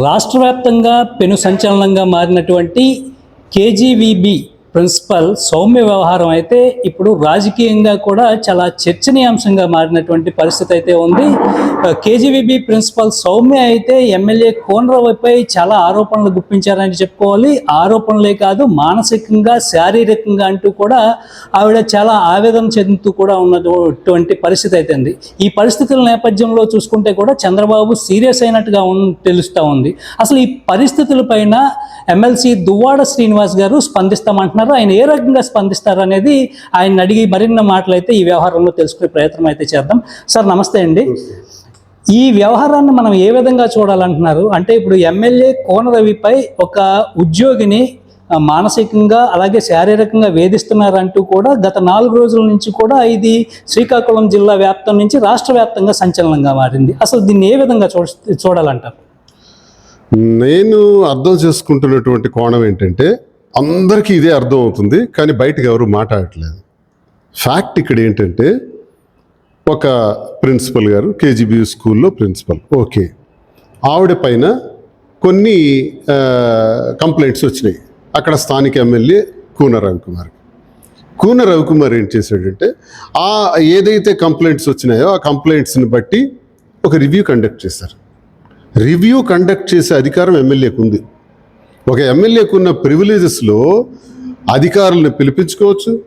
రాష్ట్ర వ్యాప్తంగా పెను సంచలనంగా మారినటువంటి కేజీవీబీ ప్రిన్సిపల్ సౌమ్య వ్యవహారం అయితే ఇప్పుడు రాజకీయంగా కూడా చాలా చర్చనీయాంశంగా మారినటువంటి పరిస్థితి అయితే ఉంది. కేజీవీబీ ప్రిన్సిపల్ సౌమ్య అయితే ఎమ్మెల్యే కోనరావుపై చాలా ఆరోపణలు గుప్పించారని చెప్పుకోవాలి. ఆరోపణలే కాదు మానసికంగా శారీరకంగా అంటూ కూడా ఆవిడ చాలా ఆవేదన చెందుతూ కూడా ఉన్నటువంటి పరిస్థితి అయితే ఉంది. ఈ పరిస్థితుల నేపథ్యంలో చూసుకుంటే కూడా చంద్రబాబు సీరియస్ అయినట్టుగా ఉన్ తెలుస్తూ ఉంది. అసలు ఈ పరిస్థితులపైన ఎమ్మెల్సీ దువ్వాడ శ్రీనివాస్ గారు స్పందిస్తామంటున్నారు. ఆయన ఏ రకంగా స్పందిస్తారు అనేది ఆయన అడిగి మరిన్న మాటలు అయితే ఈ వ్యవహారంలో తెలుసుకునే ప్రయత్నం అయితే చేద్దాం. సార్ నమస్తే అండి. ఈ వ్యవహారాన్ని మనం ఏ విధంగా చూడాలంటున్నారు? అంటే ఇప్పుడు ఎమ్మెల్యే కోనరవిపై ఒక ఉద్యోగిని మానసికంగా అలాగే శారీరకంగా వేధిస్తున్నారంటూ కూడా గత నాలుగు రోజుల నుంచి కూడా ఇది శ్రీకాకుళం జిల్లా వ్యాప్తం నుంచి రాష్ట్ర వ్యాప్తంగా సంచలనంగా మారింది. అసలు దీన్ని ఏ విధంగా చూడాలంటారు? నేను అర్థం చేసుకుంటున్నటువంటి కోణం ఏంటంటే అందరికీ ఇదే అర్థం అవుతుంది కానీ బయటకు ఎవరు మాట్లాడట్లేదు. ఫ్యాక్ట్ ఇక్కడ ఏంటంటే ఒక ప్రిన్సిపల్ గారు కేజీబీ స్కూల్లో ప్రిన్సిపల్ ఓకే. ఆవిడ పైన కొన్ని కంప్లైంట్స్ వచ్చినాయి. అక్కడ స్థానిక ఎమ్మెల్యే కూన రవికుమార్. కూన రవికుమార్ ఏం చేశాడంటే ఆ ఏదైతే కంప్లైంట్స్ వచ్చినాయో ఆ కంప్లైంట్స్ని బట్టి ఒక రివ్యూ కండక్ట్ చేశారు. రివ్యూ కండక్ట్ చేసే అధికారం ఎమ్మెల్యేకు ఉంది. ఒక ఎమ్మెల్యేకున్న ప్రివిలేజెస్లో అధికారులను పిలిపించుకోవచ్చు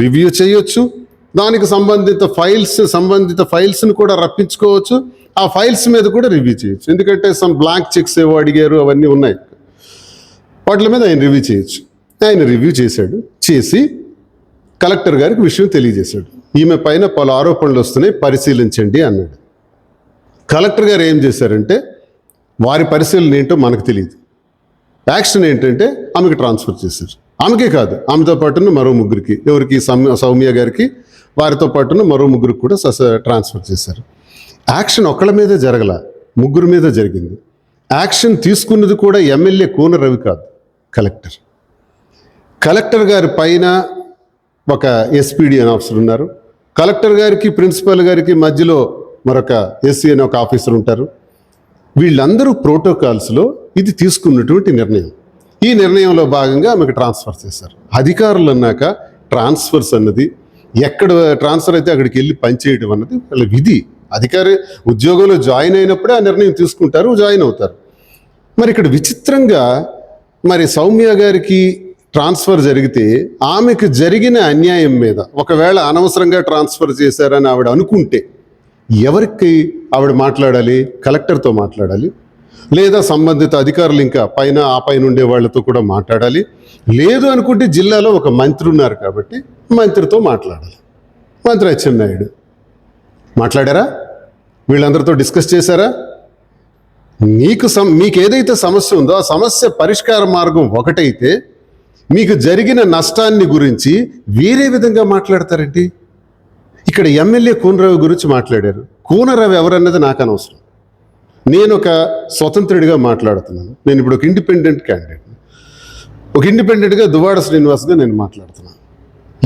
రివ్యూ చేయొచ్చు దానికి సంబంధిత ఫైల్స్ సంబంధిత ఫైల్స్ని కూడా రప్పించుకోవచ్చు ఆ ఫైల్స్ మీద కూడా రివ్యూ చేయొచ్చు. ఎందుకంటే సమ్ బ్లాంక్ చెక్స్ ఏవో అడిగారు అవన్నీ ఉన్నాయి. వాటి మీద ఆయన రివ్యూ చేయొచ్చు. ఆయన రివ్యూ చేశాడు. చేసి కలెక్టర్ గారికి విషయం తెలియజేశాడు. ఈమె పైన పలు ఆరోపణలు వస్తున్నాయి పరిశీలించండి అన్నాడు. కలెక్టర్ గారు ఏం చేశారంటే వారి పరిశీలన ఏంటో మనకు తెలియదు. యాక్షన్ ఏంటంటే ఆమెకి ట్రాన్స్ఫర్ చేశారు. ఆమెకే కాదు ఆమెతో పాటున్న మరో ముగ్గురికి ఎవరికి? సౌమ్య సౌమ్య గారికి వారితో పాటున్న మరో ముగ్గురికి కూడా సస ట్రాన్స్ఫర్ చేశారు. యాక్షన్ ఒకళ్ళ మీదే జరగల ముగ్గురు మీద జరిగింది. యాక్షన్ తీసుకున్నది కూడా ఎమ్మెల్యే కూన రవి కాదు కలెక్టర్ కలెక్టర్ గారి పైన ఒక ఎస్పీడి అని ఆఫీసర్ ఉన్నారు. కలెక్టర్ గారికి ప్రిన్సిపల్ గారికి మధ్యలో మరొక ఎస్సీ అని ఒక ఆఫీసర్ ఉంటారు. వీళ్ళందరూ ప్రోటోకాల్స్లో ఇది తీసుకున్నటువంటి నిర్ణయం. ఈ నిర్ణయంలో భాగంగా ఆమెకు ట్రాన్స్ఫర్ చేశారు. అధికారులు అన్నాక ట్రాన్స్ఫర్స్ అన్నది ఎక్కడ ట్రాన్స్ఫర్ అయితే అక్కడికి వెళ్ళి పనిచేయడం అన్నది వాళ్ళ విధి. అధికారి ఉద్యోగంలో జాయిన్ అయినప్పుడే ఆ నిర్ణయం తీసుకుంటారు జాయిన్ అవుతారు. మరి ఇక్కడ విచిత్రంగా మరి సౌమ్య గారికి ట్రాన్స్ఫర్ జరిగితే ఆమెకు జరిగిన అన్యాయం మీద ఒకవేళ అనవసరంగా ట్రాన్స్ఫర్ చేశారని ఆవిడ అనుకుంటే ఎవరికి ఆవిడ మాట్లాడాలి? కలెక్టర్తో మాట్లాడాలి? లేదా సంబంధిత అధికారులు ఇంకా పైన ఆ పైన ఉండే వాళ్ళతో కూడా మాట్లాడాలి? లేదు అనుకుంటే జిల్లాలో ఒక మంత్రి ఉన్నారు కాబట్టి మంత్రితో మాట్లాడాలి. మంత్రి అచ్చెన్నాయుడు మాట్లాడారా? వీళ్ళందరితో డిస్కస్ చేశారా? మీకు సమ మీకు ఏదైతే సమస్య ఉందో ఆ సమస్య పరిష్కార మార్గం ఒకటైతే మీకు జరిగిన నష్టాన్ని గురించి వేరే విధంగా మాట్లాడతారండి ఇక్కడ ఎమ్మెల్యే కూనరావు గురించి మాట్లాడారు. కూనరావు ఎవరన్నది నాకు అనవసరం. నేను ఒక స్వతంత్రుడిగా మాట్లాడుతున్నాను. నేను ఇప్పుడు ఒక ఇండిపెండెంట్ క్యాండిడేట్ ఒక ఇండిపెండెంట్గా దువాడ శ్రీనివాస్గా నేను మాట్లాడుతున్నాను.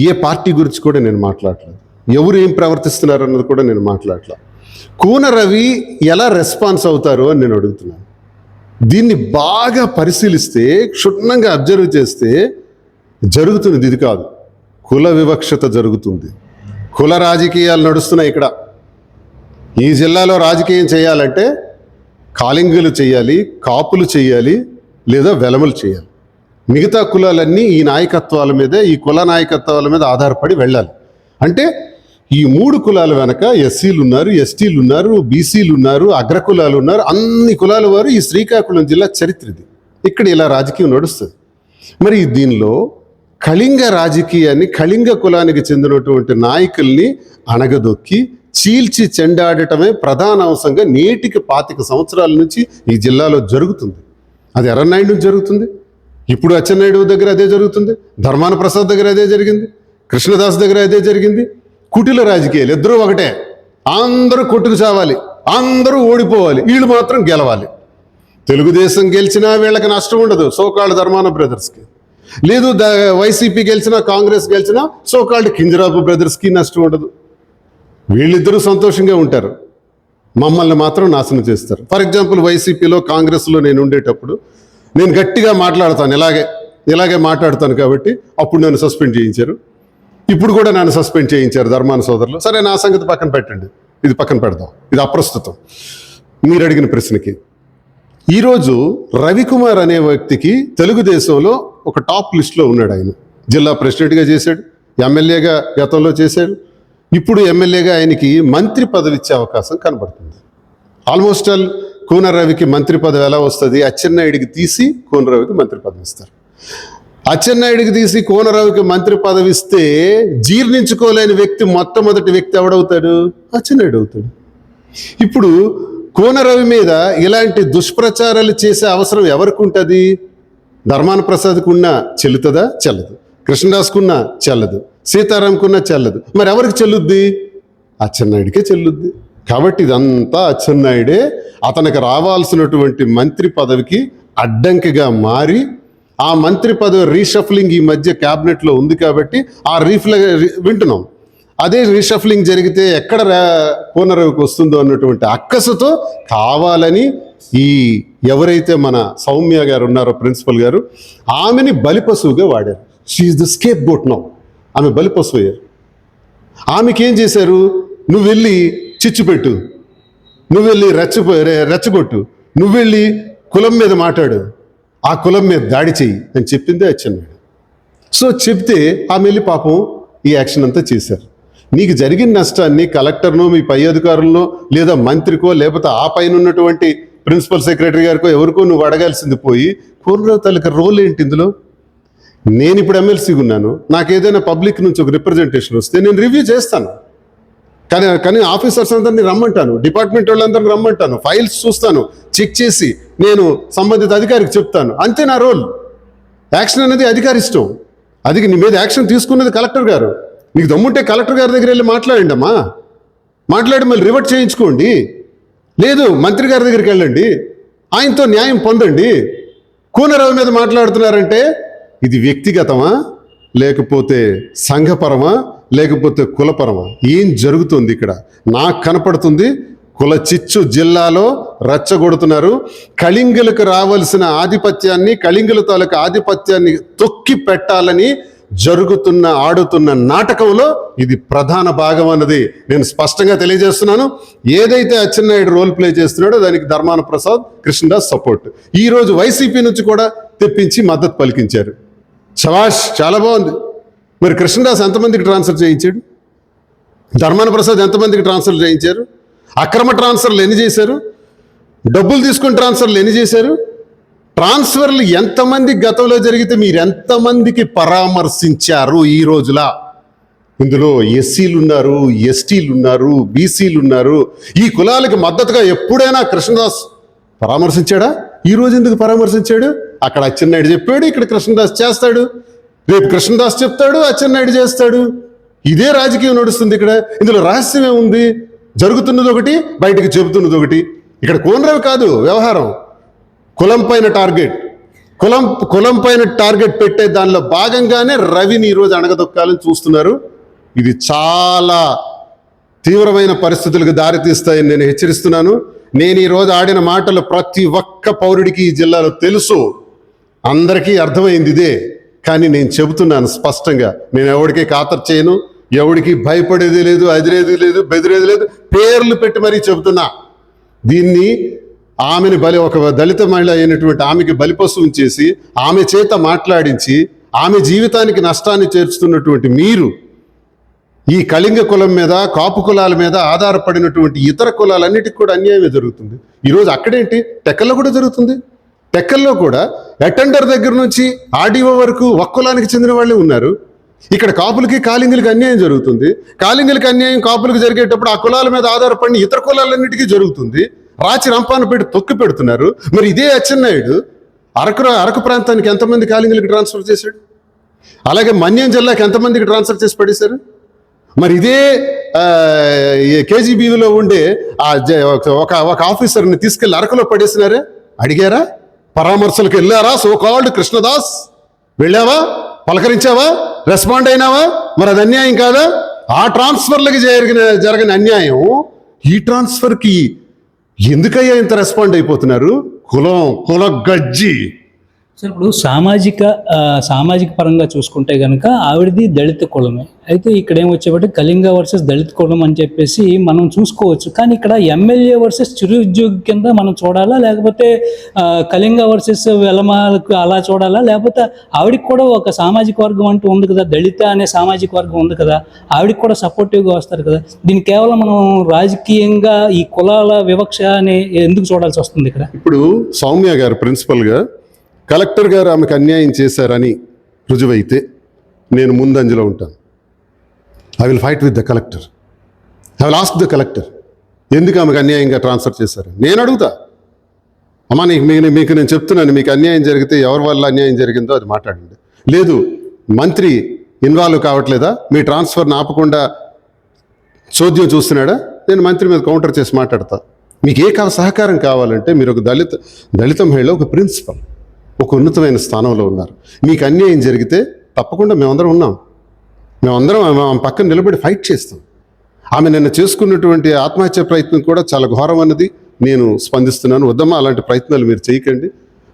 ఏ పార్టీ గురించి కూడా నేను మాట్లాడలేదు. ఎవరు ఏం ప్రవర్తిస్తున్నారు అన్నది కూడా నేను మాట్లాడలే కూన రవి ఎలా రెస్పాన్స్ అవుతారు అని నేను అడుగుతున్నాను. దీన్ని బాగా పరిశీలిస్తే క్షుణ్ణంగా అబ్జర్వ్ చేస్తే జరుగుతున్నది ఇది కాదు. కుల వివక్షత జరుగుతుంది. కుల రాజకీయాలు నడుస్తున్నాయి ఇక్కడ. ఈ జిల్లాలో రాజకీయం చేయాలంటే కాలింగులు చేయాలి కాపులు చేయాలి లేదా వెలమలు చేయాలి. మిగతా కులాలన్నీ ఈ నాయకత్వాల మీదే ఈ కుల నాయకత్వాల మీద ఆధారపడి వెళ్ళాలి. అంటే ఈ మూడు కులాల వెనక ఎస్సీలు ఉన్నారు ఎస్టీలు ఉన్నారు బీసీలు ఉన్నారు అగ్రకులాలు ఉన్నారు అన్ని కులాల వారు ఈ శ్రీకాకుళం జిల్లా చరిత్ర ఇది ఇక్కడ ఇలా రాజకీయం నడుస్తుంది. మరి దీనిలో కళింగ రాజకీయాన్ని కళింగ కులానికి చెందినటువంటి నాయకుల్ని అణగదొక్కి చీల్చి చెండాడటమే ప్రధాన అంశంగా నేటికి పాతిక సంవత్సరాల నుంచి ఈ జిల్లాలో జరుగుతుంది. అది ఎర్రనాయుడు నుంచి జరుగుతుంది. ఇప్పుడు అచ్చెన్నాయుడు దగ్గర అదే జరుగుతుంది. ధర్మాన ప్రసాద్ దగ్గర అదే జరిగింది. కృష్ణదాస్ దగ్గర అదే జరిగింది. కుటిల రాజకీయాలు ఇద్దరూ ఒకటే. అందరూ కొట్టుకు చావాలి. అందరూ ఓడిపోవాలి. వీళ్ళు మాత్రం గెలవాలి. తెలుగుదేశం గెలిచినా వీళ్ళకి నష్టం ఉండదు. సోకాళ్ళ ధర్మాన బ్రదర్స్కి. లేదు ద వైసీపీ గెలిచినా కాంగ్రెస్ గెలిచినా సోకాళ్ళ కింజరాపు బ్రదర్స్కి నష్టం ఉండదు. వీళ్ళిద్దరూ సంతోషంగా ఉంటారు. మమ్మల్ని మాత్రం నాశనం చేస్తారు. ఫర్ ఎగ్జాంపుల్ వైసీపీలో కాంగ్రెస్లో నేను ఉండేటప్పుడు నేను గట్టిగా మాట్లాడతాను ఇలాగే ఇలాగే మాట్లాడతాను కాబట్టి అప్పుడు నన్ను సస్పెండ్ చేయించారు. ఇప్పుడు కూడా నన్ను సస్పెండ్ చేయించారు ధర్మాన సోదరులు. సరే నా సంగతి పక్కన పెట్టండి. ఇది పక్కన పెడదాం. ఇది అప్రస్తుతం. మీరు అడిగిన ప్రశ్నకి. ఈరోజు రవికుమార్ అనే వ్యక్తికి తెలుగుదేశంలో ఒక టాప్ లిస్ట్లో ఉన్నాడు ఆయన. జిల్లా ప్రెసిడెంట్గా చేశాడు ఎమ్మెల్యేగా గతంలో చేశాడు. ఇప్పుడు ఎమ్మెల్యేగా ఆయనకి మంత్రి పదవి ఇచ్చే అవకాశం కనబడుతుంది. ఆల్మోస్ట్ ఆల్ కూన రవికి మంత్రి పదవి ఎలా వస్తుంది అచ్చెన్నాయుడికి తీసి కూన రవికి మంత్రి పదవి ఇస్తారు. అచ్చెన్నాయుడికి తీసి కోనరావుకి మంత్రి పదవి ఇస్తే జీర్ణించుకోలేని వ్యక్తి మొట్టమొదటి వ్యక్తి ఎవడవుతాడు? అచ్చెన్నాయుడు అవుతాడు. ఇప్పుడు కోనరవి మీద ఇలాంటి దుష్ప్రచారాలు చేసే అవసరం ఎవరికి ఉంటుంది? ధర్మాన ప్రసాద్కు ఉన్న చెల్లుతుందా? చెల్లదు. కృష్ణదాస్కున్న చెల్లదు. సీతారాంకున్న చెల్లదు. మరి ఎవరికి చెల్లుద్ది? అచ్చెన్నాయుడికే చెల్లుద్ది. కాబట్టి ఇదంతా అచ్చెన్నాయుడే అతనికి రావాల్సినటువంటి మంత్రి పదవికి అడ్డంకిగా మారి ఆ మంత్రి పదవి రీషఫ్లింగ్ ఈ మధ్య క్యాబినెట్లో ఉంది కాబట్టి ఆ రీఫ్ల వింటున్నాం. అదే రీషఫ్లింగ్ జరిగితే ఎక్కడ రా- వస్తుందో అన్నటువంటి అక్కసుతో కావాలని ఈ ఎవరైతే మన సౌమ్య గారు ఉన్నారో ప్రిన్సిపల్ గారు ఆమెని బలిపశువుగా వాడారు. She the scapegoat now ఆమె బలిపశువు అయ్యారు. ఆమెకి ఏం చేశారు? నువ్వు వెళ్ళి చిచ్చు పెట్టు. నువ్వు వెళ్ళి రెచ్చ రెచ్చగొట్టు. నువ్వు వెళ్ళి కులం మీద మాట్లాడు. ఆ కులం మీద దాడి చెయ్యి అని చెప్పిందే అచ్చెన్నాయుడు. సో చెప్తే ఆమె వెళ్ళి పాపం ఈ యాక్షన్ అంతా చేశారు. నీకు జరిగిన నష్టాన్ని కలెక్టర్నో మీ పై అధికారులనో లేదా మంత్రికో లేకపోతే ఆ పైన ఉన్నటువంటి ప్రిన్సిపల్ సెక్రటరీ గారికో ఎవరికో నువ్వు అడగాల్సింది పోయి కూరరావు తాలూకా రోల్ ఏంటి ఇందులో? నేను ఇప్పుడు ఎమ్మెల్సీగా ఉన్నాను. నాకు ఏదైనా పబ్లిక్ నుంచి ఒక రిప్రజెంటేషన్ వస్తే నేను రివ్యూ చేస్తాను. కానీ కానీ ఆఫీసర్స్ అందరిని రమ్మంటాను. డిపార్ట్మెంట్ వాళ్ళందరిని రమ్మంటాను. ఫైల్స్ చూస్తాను. చెక్ చేసి నేను సంబంధిత అధికారికి చెప్తాను. అంతే నా రోల్. యాక్షన్ అనేది అధికారి ఇష్టం అది నీ మీద యాక్షన్ తీసుకున్నది కలెక్టర్ గారు. మీకు దమ్ముంటే కలెక్టర్ గారి దగ్గర వెళ్ళి మాట్లాడండి అమ్మా. మాట్లాడి మళ్ళీ రివర్ట్ చేయించుకోండి. లేదు మంత్రి గారి దగ్గరికి వెళ్ళండి. ఆయనతో న్యాయం పొందండి. కూనరావు మీద మాట్లాడుతున్నారంటే ఇది వ్యక్తిగతమా? లేకపోతే సంఘపరమా? లేకపోతే కులపరమా? ఏం జరుగుతుంది ఇక్కడ? నాకు కనపడుతుంది కుల చిచ్చు జిల్లాలో రచ్చగొడుతున్నారు. కళింగులకు రావాల్సిన ఆధిపత్యాన్ని కళింగుల తాలూకు ఆధిపత్యాన్ని తొక్కి పెట్టాలని జరుగుతున్న ఆడుతున్న నాటకంలో ఇది ప్రధాన భాగం అన్నది నేను స్పష్టంగా తెలియజేస్తున్నాను. ఏదైతే అచ్చెన్నాయుడు రోల్ ప్లే చేస్తున్నాడో దానికి ధర్మాన ప్రసాద్ కృష్ణదాస్ సపోర్ట్ ఈరోజు వైసీపీ నుంచి కూడా తెప్పించి మద్దతు పలికించారు. చవాష్ చాలా బాగుంది. మరి కృష్ణదాస్ ఎంతమందికి ట్రాన్స్ఫర్ చేయించాడు? ధర్మాన ప్రసాద్ ఎంతమందికి ట్రాన్స్ఫర్ చేయించారు? అక్రమ ట్రాన్స్ఫర్లు ఎన్ని చేశారు? డబ్బులు తీసుకుని ట్రాన్స్ఫర్లు ఎన్ని చేశారు? ట్రాన్స్ఫర్లు ఎంతమంది గతంలో జరిగితే మీరు ఎంతమందికి పరామర్శించారు ఈ రోజులా? ఇందులో ఎస్సీలు ఉన్నారు ఎస్టీలు ఉన్నారు బీసీలు ఉన్నారు. ఈ కులాలకి మద్దతుగా ఎప్పుడైనా కృష్ణదాస్ పరామర్శించాడా? ఈ రోజు ఎందుకు పరామర్శించాడు? అక్కడ అచ్చెన్నాయుడు చెప్పాడు ఇక్కడ కృష్ణదాస్ చేస్తాడు. రేపు కృష్ణదాస్ చెప్తాడు అచ్చెన్నాయుడు చేస్తాడు. ఇదే రాజకీయం నడుస్తుంది ఇక్కడ. ఇందులో రహస్యం ఏముంది? జరుగుతున్నది ఒకటి బయటకు చెబుతున్నది ఒకటి. ఇక్కడ కోనరావు కాదు వ్యవహారం. కులం పైన టార్గెట్. కులం కులం పైన టార్గెట్ పెట్టే దానిలో భాగంగానే రవిని ఈరోజు అణగదొక్కాలని చూస్తున్నారు. ఇది చాలా తీవ్రమైన పరిస్థితులకు దారితీస్తాయని నేను హెచ్చరిస్తున్నాను. నేను ఈరోజు ఆడిన మాటలు ప్రతి ఒక్క పౌరుడికి ఈ జిల్లాలో తెలుసు. అందరికీ అర్థమైంది ఇదే. కానీ నేను చెబుతున్నాను స్పష్టంగా. నేను ఎవరికి ఖాతరు చేయను ఎవడికి భయపడేది లేదు అదిరేది లేదు బెదిరేది లేదు. పేర్లు పెట్టి మరీ చెబుతున్నా. దీన్ని ఆమెని బలి ఒక దళిత మహిళ అయినటువంటి ఆమెకి బలిపశువుని చేసి ఆమె చేత మాట్లాడించి ఆమె జీవితానికి నష్టాన్ని చేర్చుతున్నటువంటి మీరు ఈ కళింగ కులం మీద కాపు కులాల మీద ఆధారపడినటువంటి ఇతర కులాలన్నిటికీ కూడా అన్యాయమే జరుగుతుంది. ఈరోజు అక్కడేంటి? టెక్కల్లో కూడా జరుగుతుంది. టెక్కల్లో కూడా అటెండర్ దగ్గర నుంచి ఆర్డీఓ వరకు ఒక్క కులానికి చెందిన వాళ్ళే ఉన్నారు. ఇక్కడ కాపులకి కాలింగులకి అన్యాయం జరుగుతుంది. కాలింగులకి అన్యాయం కాపులకు జరిగేటప్పుడు ఆ కులాల మీద ఆధారపడిన ఇతర కులాలన్నిటికీ జరుగుతుంది. రాచి రంపాన పెట్టి తొక్కి పెడుతున్నారు. మరి ఇదే అచ్చెన్నాయుడు అరకు అరకు ప్రాంతానికి ఎంతమంది కాలింగులకి ట్రాన్స్ఫర్ చేశాడు? అలాగే మన్యం జిల్లాకి ఎంతమందికి ట్రాన్స్ఫర్ చేసి పడేశారు? మరి ఇదే కేజీబీవీలో ఉండే ఒక ఒక ఆఫీసర్ని తీసుకెళ్ళి అరకులో పడేసినారే? అడిగారా? పరామర్శలకు వెళ్ళారా? So called Krishnadas? వెళ్ళావా? పలకరించావా? రెస్పాండ్ అయినావా? మరి అది అన్యాయం కాదా? ఆ ట్రాన్స్ఫర్లకి జరిగిన జరగని అన్యాయం ఈ ట్రాన్స్ఫర్కి ఎందుకయ్యా ఇంత రెస్పాండ్ అయిపోతున్నారు? కులం కుల గజ్జి. సార్ ఇప్పుడు సామాజిక సామాజిక పరంగా చూసుకుంటే కనుక ఆవిడది దళిత కులమే. అయితే ఇక్కడ ఏమొచ్చేబట్టి కళింగ వర్సెస్ దళిత కులం అని చెప్పేసి మనం చూసుకోవచ్చు. కానీ ఇక్కడ ఎమ్మెల్యే వర్సెస్ చిరుద్యోగి కింద మనం చూడాలా? లేకపోతే కళింగ వర్సెస్ వెలమాలకు అలా చూడాలా? లేకపోతే ఆవిడకి కూడా ఒక సామాజిక వర్గం అంటూ ఉంది కదా దళిత అనే సామాజిక వర్గం ఉంది కదా ఆవిడకి కూడా సపోర్టివ్గా వస్తారు కదా. దీన్ని కేవలం మనం రాజకీయంగా ఈ కులాల వివక్ష అని ఎందుకు చూడాల్సి వస్తుంది ఇక్కడ? ఇప్పుడు సౌమ్య గారు ప్రిన్సిపల్గా కలెక్టర్ గారు ఆమెకు అన్యాయం చేశారని రుజువైతే నేను ముందంజలో ఉంటాను. I will fight with the collector I will ask the collector ఎందుకు ఆమెకు అన్యాయంగా ట్రాన్స్ఫర్ చేశారు? నేను అడుగుతా. అమ్మా నీకు మీకు మీకు నేను చెప్తున్నాను మీకు అన్యాయం జరిగితే ఎవరి వల్ల అన్యాయం జరిగిందో అది మాట్లాడండి. లేదు మంత్రి ఇన్వాల్వ్ కావట్లేదా? మీ ట్రాన్స్ఫర్ని ఆపకుండా చోద్యం చూస్తున్నాడా? నేను మంత్రి మీద కౌంటర్ చేసి మాట్లాడతా. మీకు ఏ సహకారం కావాలంటే మీరు ఒక దళిత దళిత మహిళ ఒక ప్రిన్సిపల్ ఒక ఉన్నతమైన స్థానంలో ఉన్నారు. మీకు అన్యాయం జరిగితే తప్పకుండా మేమందరం ఉన్నాం. మేమందరం ఆమె పక్కన నిలబడి ఫైట్ చేస్తాం. ఆమె నిన్న చేసుకున్నటువంటి ఆత్మహత్య ప్రయత్నం కూడా చాలా ఘోరం అన్నది నేను స్పందిస్తున్నాను. వద్దమ్మా అలాంటి ప్రయత్నాలు మీరు చేయకండి.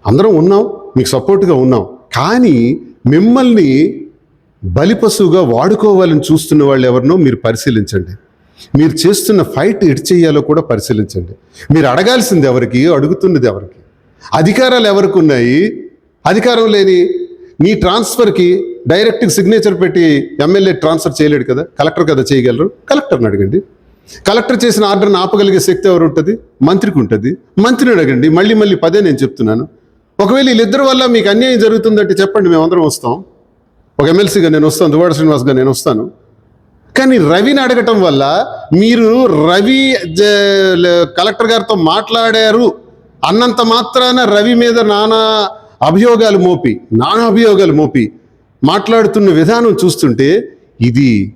అందరం ఉన్నాం మీకు సపోర్ట్గా ఉన్నాం. కానీ మిమ్మల్ని బలిపశువుగా వాడుకోవాలని చూస్తున్న వాళ్ళు ఎవరినో మీరు పరిశీలించండి. మీరు చేస్తున్న ఫైట్ ఎటు చేయాలో కూడా పరిశీలించండి. మీరు అడగాల్సింది ఎవరికి అడుగుతున్నది ఎవరికి. అధికారాలు ఎవరికి ఉన్నాయి అధికారం లేని మీ ట్రాన్స్ఫర్కి డైరెక్ట్ సిగ్నేచర్ పెట్టి ఎమ్మెల్యే ట్రాన్స్ఫర్ చేయలేడు కదా? కలెక్టర్ కదా చేయగలరు? కలెక్టర్ని అడగండి. కలెక్టర్ చేసిన ఆర్డర్ని ఆపగలిగే శక్తి ఎవరు ఉంటుంది మంత్రికి ఉంటుంది మంత్రిని అడగండి. మళ్ళీ మళ్ళీ పదే నేను చెప్తున్నాను. ఒకవేళ వీళ్ళిద్దరి వల్ల మీకు అన్యాయం జరుగుతుందంటే చెప్పండి మేమందరం వస్తాం. ఒక ఎమ్మెల్సీగా నేను వస్తాను దువాడ శ్రీనివాస్గా నేను వస్తాను. కానీ రవిని అడగటం వల్ల మీరు రవి జ- కలెక్టర్ గారితో మాట్లాడారు. అన్నంత మాత్రాన రవి మీద నానా అభియోగాలు మోపి నానా అభియోగాలు మోపి మాట్లాడుతున్న విధానం చూస్తుంటే ఇది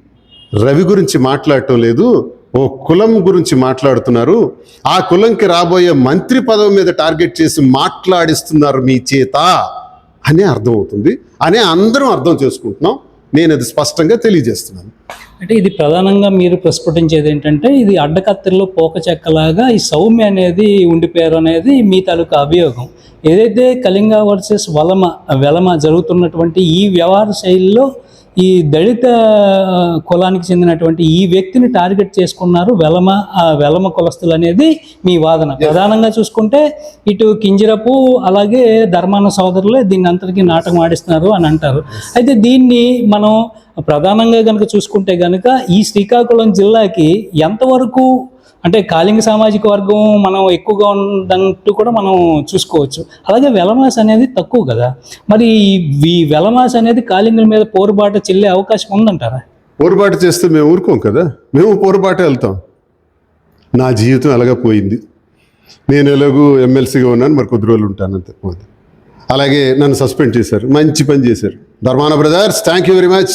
రవి గురించి మాట్లాడటం లేదు ఓ కులం గురించి మాట్లాడుతున్నారు. ఆ కులంకి రాబోయే మంత్రి పదవి మీద టార్గెట్ చేసి మాట్లాడిస్తున్నారు మీ చేత అనే అర్థమవుతుంది. అనే అందరం అర్థం చేసుకుంటున్నాం. నేను అది స్పష్టంగా తెలియజేస్తున్నాను. అంటే ఇది ప్రధానంగా మీరు ప్రస్ఫుటించేది ఏంటంటే ఇది అడ్డకత్తెరలో పోక చెక్కలాగా ఈ సౌమ్య అనేది ఉండిపోయారు అనేది మీ తాలూకా అభియోగం. ఏదైతే కళింగ వర్సెస్ వలమ వెలమ జరుగుతున్నటువంటి ఈ వ్యవహార శైలిలో ఈ దళిత కులానికి చెందినటువంటి ఈ వ్యక్తిని టార్గెట్ చేసుకున్నారు వెలమ ఆ వెలమ కులస్తులు అనేది మీ వాదన. ప్రధానంగా చూసుకుంటే ఇటు కింజరపు అలాగే ధర్మాన సోదరులే దీన్ని అంతటికీ నాటకం ఆడిస్తున్నారు అని అంటారు. అయితే దీన్ని మనం ప్రధానంగా కనుక చూసుకుంటే కనుక ఈ శ్రీకాకుళం జిల్లాకి ఎంతవరకు అంటే కాళింగ సామాజిక వర్గం మనం ఎక్కువగా ఉందంటూ కూడా మనం చూసుకోవచ్చు. అలాగే వెలమాస్ అనేది తక్కువ కదా. మరి ఈ వెలమాస్ అనేది కాళింగుల మీద పోరుబాట చెల్లే అవకాశం ఉందంటారా? పోరుబాటు చేస్తే మేము ఊరుకోం కదా. మేము పోరుబాటు వెళ్తాం. నా జీవితం ఎలాగ పోయింది? నేను ఎలాగూ ఎమ్మెల్సీగా ఉన్నాను మరి కొద్ది రోజులు ఉంటాను అంతే పోతే. అలాగే నన్ను సస్పెండ్ చేశారు. మంచి పని చేశారు. Dharmana brothers thank you very much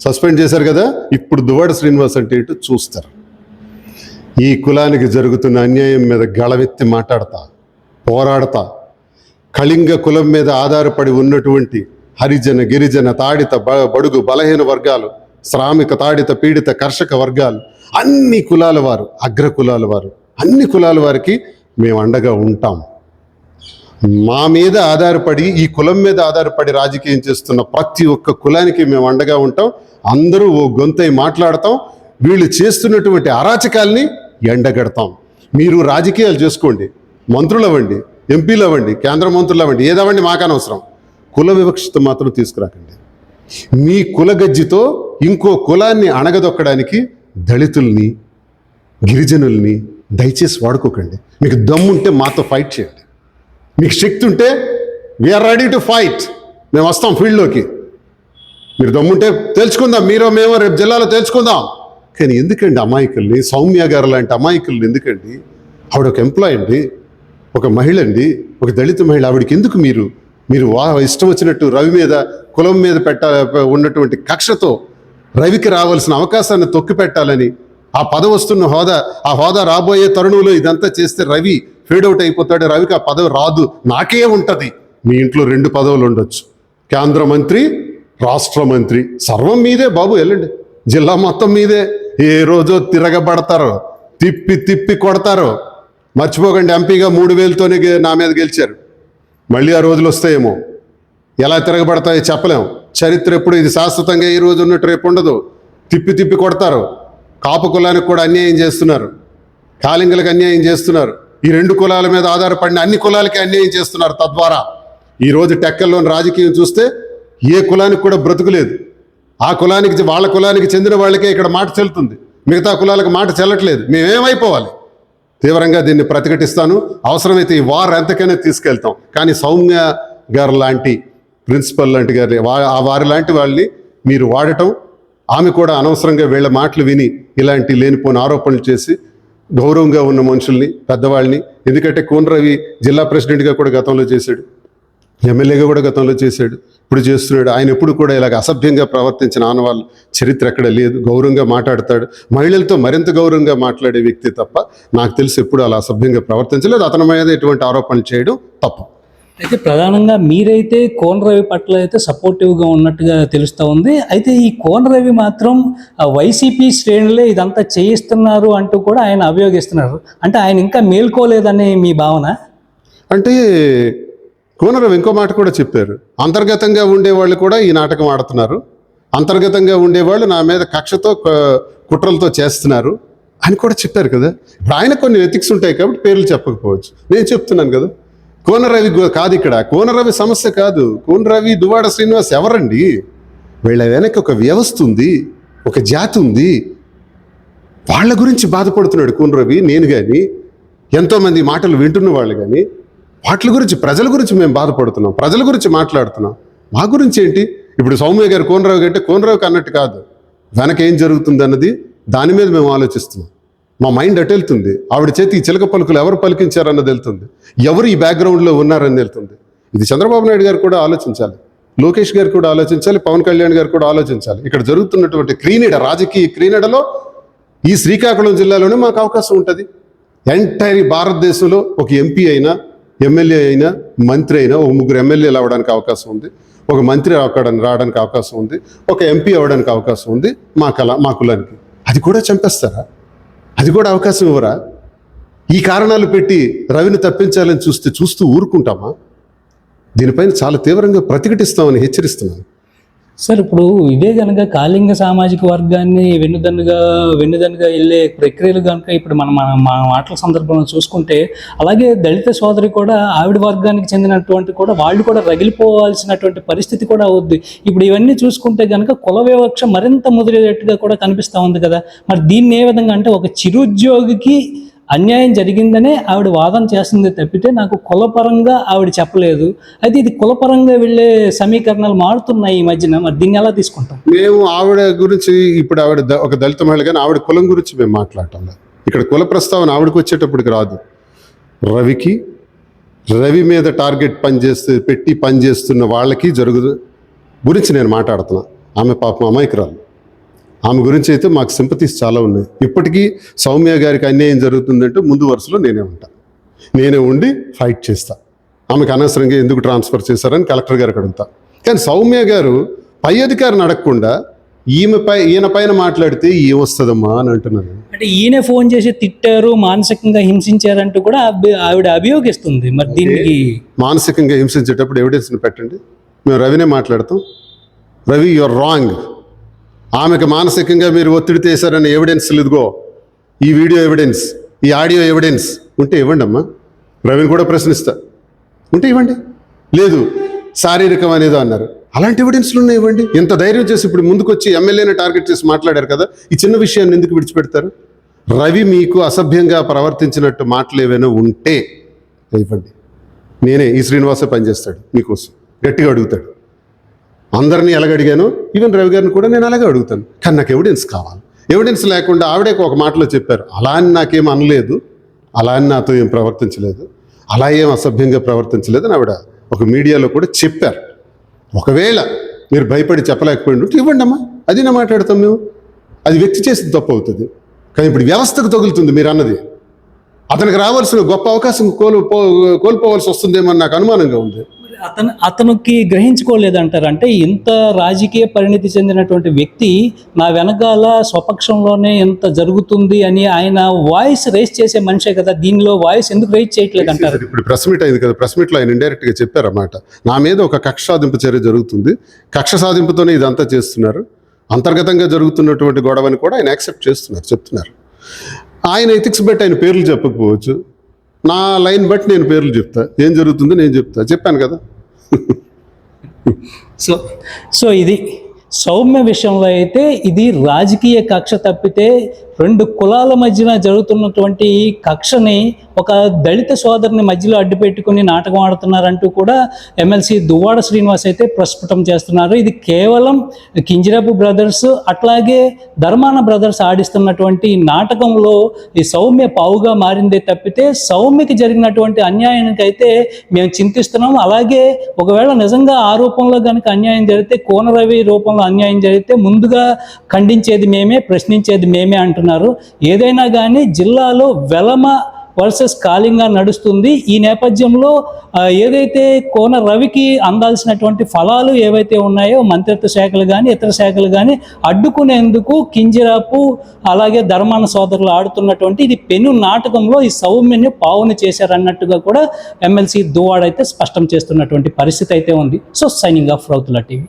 suspend చేశారు కదా. ఇప్పుడు దువాడ శ్రీనివాస్ అంటే ఏంటో చూస్తారు. ఈ కులానికి జరుగుతున్న అన్యాయం మీద గళవెత్తి మాట్లాడతా పోరాడతా. కళింగ కులం మీద ఆధారపడి ఉన్నటువంటి హరిజన గిరిజన తాడిత బ- బడుగు బలహీన వర్గాలు శ్రామిక తాడిత పీడిత కర్షక వర్గాలు అన్ని కులాల వారు అగ్ర కులాల వారు అన్ని కులాల వారికి మేము అండగా ఉంటాం. మా మీద ఆధారపడి ఈ కులం మీద ఆధారపడి రాజకీయం చేస్తున్న ప్రతి ఒక్క కులానికి మేము అండగా ఉంటాం. అందరూ ఓ గొంతై మాట్లాడతాం. వీళ్ళు చేస్తున్నటువంటి అరాచకాల్ని ఎండగడతాం. మీరు రాజకీయాలు చేసుకోండి. మంత్రులు అవ్వండి ఎంపీలు అవ్వండి కేంద్ర మంత్రులు అవ్వండి ఏదవ్వండి మాకనవసరం కుల వివక్షత మాత్రం తీసుకురాకండి. మీ కులగజ్జితో ఇంకో కులాన్ని అణగదొక్కడానికి దళితుల్ని గిరిజనుల్ని దయచేసి వాడుకోకండి. మీకు దమ్ముంటే మాతో ఫైట్ చేయండి. మీకు శక్తి ఉంటే వీఆర్ రెడీ టు ఫైట్ మేము వస్తాం ఫీల్డ్లోకి. మీరు దమ్ముంటే తెలుసుకుందాం మీరో మేమో రేపు జిల్లాలో తెలుసుకుందాం కానీ ఎందుకండి అమాయకుల్ని? సౌమ్య గారు లాంటి అమాయకుల్ని ఎందుకండి? ఆవిడ ఒక ఎంప్లాయ్ అండి ఒక మహిళ అండి ఒక దళిత మహిళ. ఆవిడకి ఎందుకు మీరు? మీరు వా ఇష్టం వచ్చినట్టు రవి మీద కులం మీద పెట్ట ఉన్నటువంటి కక్షతో రవికి రావాల్సిన అవకాశాన్ని తొక్కి పెట్టాలని ఆ పదవి వస్తున్న హోదా ఆ హోదా రాబోయే తరుణంలో ఇదంతా చేస్తే రవి ఫేడ్ అవుట్ అయిపోతాడు. రవికి ఆ పదవి రాదు. నాకే ఉంటుంది. మీ ఇంట్లో రెండు పదవులు ఉండొచ్చు. కేంద్ర మంత్రి రాష్ట్ర మంత్రి. సర్వం మీదే బాబు వెళ్ళండి జిల్లా మొత్తం మీదే. ఏ రోజో తిరగబడతారో. తిప్పి తిప్పి కొడతారో. మర్చిపోకండి ఎంపీగా మూడు వేలతోనే నా మీద గెలిచారు. మళ్ళీ ఆ రోజులు వస్తాయేమో. ఎలా తిరగబడతాయో చెప్పలేం. చరిత్ర ఎప్పుడు ఇది శాశ్వతంగా ఈ రోజు ఉన్నట్టు రేపు ఉండదు. తిప్పి తిప్పి కొడతారు. కాపు కులానికి కూడా అన్యాయం చేస్తున్నారు. కాలింగులకు అన్యాయం చేస్తున్నారు. ఈ రెండు కులాల మీద ఆధారపడిన అన్ని కులాలకి అన్యాయం చేస్తున్నారు తద్వారా. ఈరోజు టెక్కల్లోని రాజకీయం చూస్తే ఏ కులానికి కూడా బ్రతుకులేదు ఆ కులానికి వాళ్ళ కులానికి చెందిన వాళ్ళకే ఇక్కడ మాట చెల్లుతుంది. మిగతా కులాలకు మాట చెల్లట్లేదు. మేమేమైపోవాలి? తీవ్రంగా దీన్ని ప్రతిఘటిస్తాను. అవసరమైతే ఈ వార్ ఎంతకైనా తీసుకెళ్తాం. కానీ సౌమ్య గారు లాంటి ప్రిన్సిపల్ లాంటి గారి వా- ఆ వారి లాంటి వాళ్ళని మీరు వాడటం ఆమె కూడా అనవసరంగా వీళ్ళ మాటలు విని ఇలాంటి లేనిపోని ఆరోపణలు చేసి గౌరవంగా ఉన్న మనుషుల్ని పెద్దవాళ్ళని ఎందుకంటే కోన్ రవి జిల్లా ప్రెసిడెంట్గా కూడా గతంలో చేశాడు. ఎమ్మెల్యేగా కూడా గతంలో చేశాడు. ఇప్పుడు చేస్తున్నాడు. ఆయన ఎప్పుడు కూడా ఇలాగ అసభ్యంగా ప్రవర్తించిన ఆనవాళ్ళు చరిత్ర ఎక్కడ లేదు. గౌరవంగా మాట్లాడతాడు. మహిళలతో మరింత గౌరవంగా మాట్లాడే వ్యక్తి తప్ప నాకు తెలిసి ఎప్పుడు అలా అసభ్యంగా ప్రవర్తించలేదు. అతని మీద ఎటువంటి ఆరోపణలు చేయడం తప్పు. అయితే ప్రధానంగా మీరైతే కోన రవి పట్ల అయితే సపోర్టివ్గా ఉన్నట్టుగా తెలుస్తూ ఉంది. అయితే ఈ కోన రవి మాత్రం వైసీపీ శ్రేణులే ఇదంతా చేయిస్తున్నారు అంటూ కూడా ఆయన అభియోగిస్తున్నారు. అంటే ఆయన ఇంకా మేల్కోలేదని మీ భావన? అంటే కోనరావు ఇంకో మాట కూడా చెప్పారు. అంతర్గతంగా ఉండేవాళ్ళు కూడా ఈ నాటకం ఆడుతున్నారు. అంతర్గతంగా ఉండేవాళ్ళు నా మీద కక్షతో కుట్రలతో చేస్తున్నారు అని కూడా చెప్పారు కదా. ఇప్పుడు ఆయన కొన్ని ఎథిక్స్ ఉంటాయి కాబట్టి పేర్లు చెప్పకపోవచ్చు. నేను చెప్తున్నాను కదా. కోనరవి కాదు ఇక్కడ. కోనరవి సమస్య కాదు. కోనరవి దువాడ శ్రీనివాస్ ఎవరండి? వీళ్ళ వెనక ఒక వ్యవస్థ ఉంది ఒక జాతి ఉంది. వాళ్ళ గురించి బాధపడుతున్నాడు కోనరవి నేను కానీ ఎంతోమంది మాటలు వింటున్న వాళ్ళు కానీ వాటి గురించి ప్రజల గురించి మేము బాధపడుతున్నాం ప్రజల గురించి మాట్లాడుతున్నాం. మా గురించి ఏంటి? ఇప్పుడు సౌమ్య గారు కోనరావు కంటే కోనరావుకి అన్నట్టు కాదు. వెనక ఏం జరుగుతుంది అన్నది దాని మీద మేము ఆలోచిస్తున్నాం. మా మైండ్ అటు వెళ్తుంది. ఆవిడ చేతికి చిలక పలుకులు ఎవరు పలికించారన్నది వెళ్తుంది. ఎవరు ఈ బ్యాక్గ్రౌండ్లో ఉన్నారని వెళ్తుంది. ఇది చంద్రబాబు నాయుడు గారు కూడా ఆలోచించాలి. లోకేష్ గారు కూడా ఆలోచించాలి. పవన్ కళ్యాణ్ గారు కూడా ఆలోచించాలి. ఇక్కడ జరుగుతున్నటువంటి క్రీనీడ రాజకీయ క్రీనీడలో ఈ శ్రీకాకుళం జిల్లాలోనే మాకు అవకాశం ఉంటుంది. ఎంటైర్ భారతదేశంలో ఒక ఎంపీ అయినా ఎమ్మెల్యే అయినా మంత్రి అయినా ఒక ముగ్గురు ఎమ్మెల్యేలు అవ్వడానికి అవకాశం ఉంది. ఒక మంత్రి రావడానికి రావడానికి అవకాశం ఉంది. ఒక ఎంపీ అవ్వడానికి అవకాశం ఉంది మా కళ మా కులానికి. అది కూడా చంపేస్తారా? అది కూడా అవకాశం ఇవ్వరా? ఈ కారణాలు పెట్టి రవిని తప్పించాలని చూస్తే చూస్తూ ఊరుకుంటామా? దీనిపైన చాలా తీవ్రంగా ప్రతిఘటిస్తామని హెచ్చరిస్తున్నాను. సార్ ఇప్పుడు ఇదే కనుక కాళింగ సామాజిక వర్గాన్ని వెన్నుదన్నుగా వెన్నుదన్నుగా వెళ్ళే ప్రక్రియలు కనుక ఇప్పుడు మనం మన మాటల సందర్భంలో చూసుకుంటే అలాగే దళిత సోదరి కూడా ఆవిడ వర్గానికి చెందినటువంటి కూడా వాళ్ళు కూడా రగిలిపోవాల్సినటువంటి పరిస్థితి కూడా అవుద్ది. ఇప్పుడు ఇవన్నీ చూసుకుంటే కనుక కుల వివక్ష మరింత ముదిరేటట్టుగా కూడా కనిపిస్తూ ఉంది కదా. మరి దీన్ని ఏ విధంగా అంటే ఒక చిరుద్యోగికి అన్యాయం జరిగిందనే ఆవిడ వాదన చేస్తుంది తప్పితే నాకు కులపరంగా ఆవిడ చెప్పలేదు. అయితే ఇది కులపరంగా వెళ్ళే సమీకరణాలు మారుతున్నాయి ఈ మధ్యన. మరి దీన్ని ఎలా తీసుకుంటాం? మేము ఆవిడ గురించి ఇప్పుడు ఆవిడ ఒక దళిత మహిళ కానీ ఆవిడ కులం గురించి మేము మాట్లాడటం లేదు. ఇక్కడ కుల ప్రస్తావన ఆవిడకి వచ్చేటప్పటికి రాదు. రవికి రవి మీద టార్గెట్ పనిచేస్తే పెట్టి పనిచేస్తున్న వాళ్ళకి జరుగు గురించి నేను మాట్లాడుతున్నా. ఆమె పాపం అమాయకురాలు. ఆమె గురించి అయితే మాకు సింపతీస్ చాలా ఉన్నాయి. ఇప్పటికీ సౌమ్య గారికి అన్యాయం జరుగుతుందంటే ముందు వరుసలో నేనే ఉంటా. నేనే ఉండి ఫైట్ చేస్తా. ఆమెకు అనవసరంగా ఎందుకు ట్రాన్స్ఫర్ చేశారని కలెక్టర్ గారికి అడుగుతా కానీ సౌమ్య గారు పై అధికారిని అడగకుండా ఈమె పై ఈయన పైన మాట్లాడితే ఏమొస్తుందమ్మా అని అంటున్నాను అంటే ఈయన ఫోన్ చేసి తిట్టారు మానసికంగా హింసించారంటూ కూడా ఆవిడ అభియోగిస్తుంది. మరి దీనికి మానసికంగా హింసించేటప్పుడు ఎవిడెన్స్ని పెట్టండి. మేము రవినే మాట్లాడతాం. రవి యువర్ రాంగ్ ఆమెకు మానసికంగా మీరు ఒత్తిడి చేశారని ఎవిడెన్స్ ఇదిగో. ఈ వీడియో ఎవిడెన్స్ ఈ ఆడియో ఎవిడెన్స్ ఉంటే ఇవ్వండి అమ్మా. రవిని కూడా ప్రశ్నిస్తా. ఉంటే ఇవ్వండి. లేదు శారీరకం అనేదో అన్నారు. అలాంటి ఎవిడెన్స్లు ఉన్నాయి ఇవ్వండి. ఇంత ధైర్యం చేసి ఇప్పుడు ముందుకొచ్చి ఎమ్మెల్యేని టార్గెట్ చేసి మాట్లాడారు కదా ఈ చిన్న విషయాన్ని ఎందుకు విడిచిపెడతారు? రవి మీకు అసభ్యంగా ప్రవర్తించినట్టు మాటలు ఏవైనా ఉంటే ఇవ్వండి. నేనే ఈ శ్రీనివాసే పనిచేస్తాడు మీకోసం. గట్టిగా అడుగుతాడు. అందరినీ ఎలాగడిగాను? ఈవెన్ రవి గారిని కూడా నేను అలాగే అడుగుతాను. కానీ నాకు ఎవిడెన్స్ కావాలి. ఎవిడెన్స్ లేకుండా ఆవిడే ఒక మాటలో చెప్పారు. అలా అని నాకేం అనలేదు. అలా అని నాతో ఏం ప్రవర్తించలేదు. అలా ఏం అసభ్యంగా ప్రవర్తించలేదు అని ఆవిడ ఒక మీడియాలో కూడా చెప్పారు. ఒకవేళ మీరు భయపడి చెప్పలేకపోయి ఇవ్వండి అమ్మా. అది నా మాట్లాడతాం మేము. అది వ్యక్తి చేసిన తప్పు అవుతుంది. కానీ ఇప్పుడు వ్యవస్థకు తగులుతుంది మీరు అన్నది. అతనికి రావాల్సిన గొప్ప అవకాశం కోల్పో కోల్పోవాల్సి వస్తుందేమో నాకు అనుమానంగా ఉంది. అతను అతనికి గ్రహించుకోలేదంటారు. అంటే ఇంత రాజకీయ పరిణితి చెందినటువంటి వ్యక్తి నా వెనకాల స్వపక్షంలోనే ఇంత జరుగుతుంది అని ఆయన వాయిస్ రేస్ చేసే మనిషే కదా దీనిలో వాయిస్ ఎందుకు రేస్ చేయట్లేదు అంటారు ఇప్పుడు ప్రెస్ మీట్ అయింది కదా ప్రెస్ మీట్లో ఆయన ఇండైరెక్ట్గా చెప్పారన్నమాట నా మీద ఒక కక్ష సాధింపు చర్య జరుగుతుంది. కక్ష సాధింపుతోనే ఇదంతా చేస్తున్నారు. అంతర్గతంగా జరుగుతున్నటువంటి గొడవని కూడా ఆయన యాక్సెప్ట్ చేస్తున్నారు చెప్తున్నారు. ఆయన ఎథిక్స్ బట్టి ఆయన పేర్లు చెప్పకపోవచ్చు. నా లైన్ బట్టి నేను పేర్లు చెప్తా. ఏం జరుగుతుందో నేను చెప్తా. చెప్పాను కదా. సో సో ఇది సౌమ్య విషయంలో అయితే ఇది రాజకీయ కక్ష తప్పితే రెండు కులాల మధ్యన జరుగుతున్నటువంటి ఈ కక్షని ఒక దళిత సోదరుని మధ్యలో అడ్డు పెట్టుకుని నాటకం ఆడుతున్నారంటూ కూడా ఎమ్మెల్సీ దువ్వాడ శ్రీనివాస్ అయితే ప్రస్ఫుటం చేస్తున్నారు. ఇది కేవలం కింజరాపు బ్రదర్స్ అట్లాగే ధర్మాన బ్రదర్స్ ఆడిస్తున్నటువంటి ఈ నాటకంలో ఈ సౌమ్య పావుగా మారిందే తప్పితే సౌమ్యకి జరిగినటువంటి అన్యాయానికి అయితే మేము చింతిస్తున్నాం అలాగే ఒకవేళ నిజంగా ఆ రూపంలో కనుక అన్యాయం జరిగితే కోనరవి రూపంలో అన్యాయం జరిగితే ముందుగా ఖండించేది మేమే ప్రశ్నించేది మేమే అంటున్నారు ఏదైనా కానీ జిల్లాలో వెలమ వర్సెస్ కాలింగా నడుస్తుంది. ఈ నేపథ్యంలో ఏదైతే కోన రవికి అందాల్సినటువంటి ఫలాలు ఏవైతే ఉన్నాయో మంత్రిత్వ శాఖలు కానీ ఇతర శాఖలు కానీ అడ్డుకునేందుకు కింజరాపు అలాగే ధర్మాన సోదరులు ఆడుతున్నటువంటి ఇది పెను నాటకంలో ఈ సౌమ్యని పావును చేశారన్నట్టుగా కూడా ఎమ్మెల్సీ దువాడైతే అయితే స్పష్టం చేస్తున్నటువంటి పరిస్థితి అయితే ఉంది. So signing off Rauthula TV.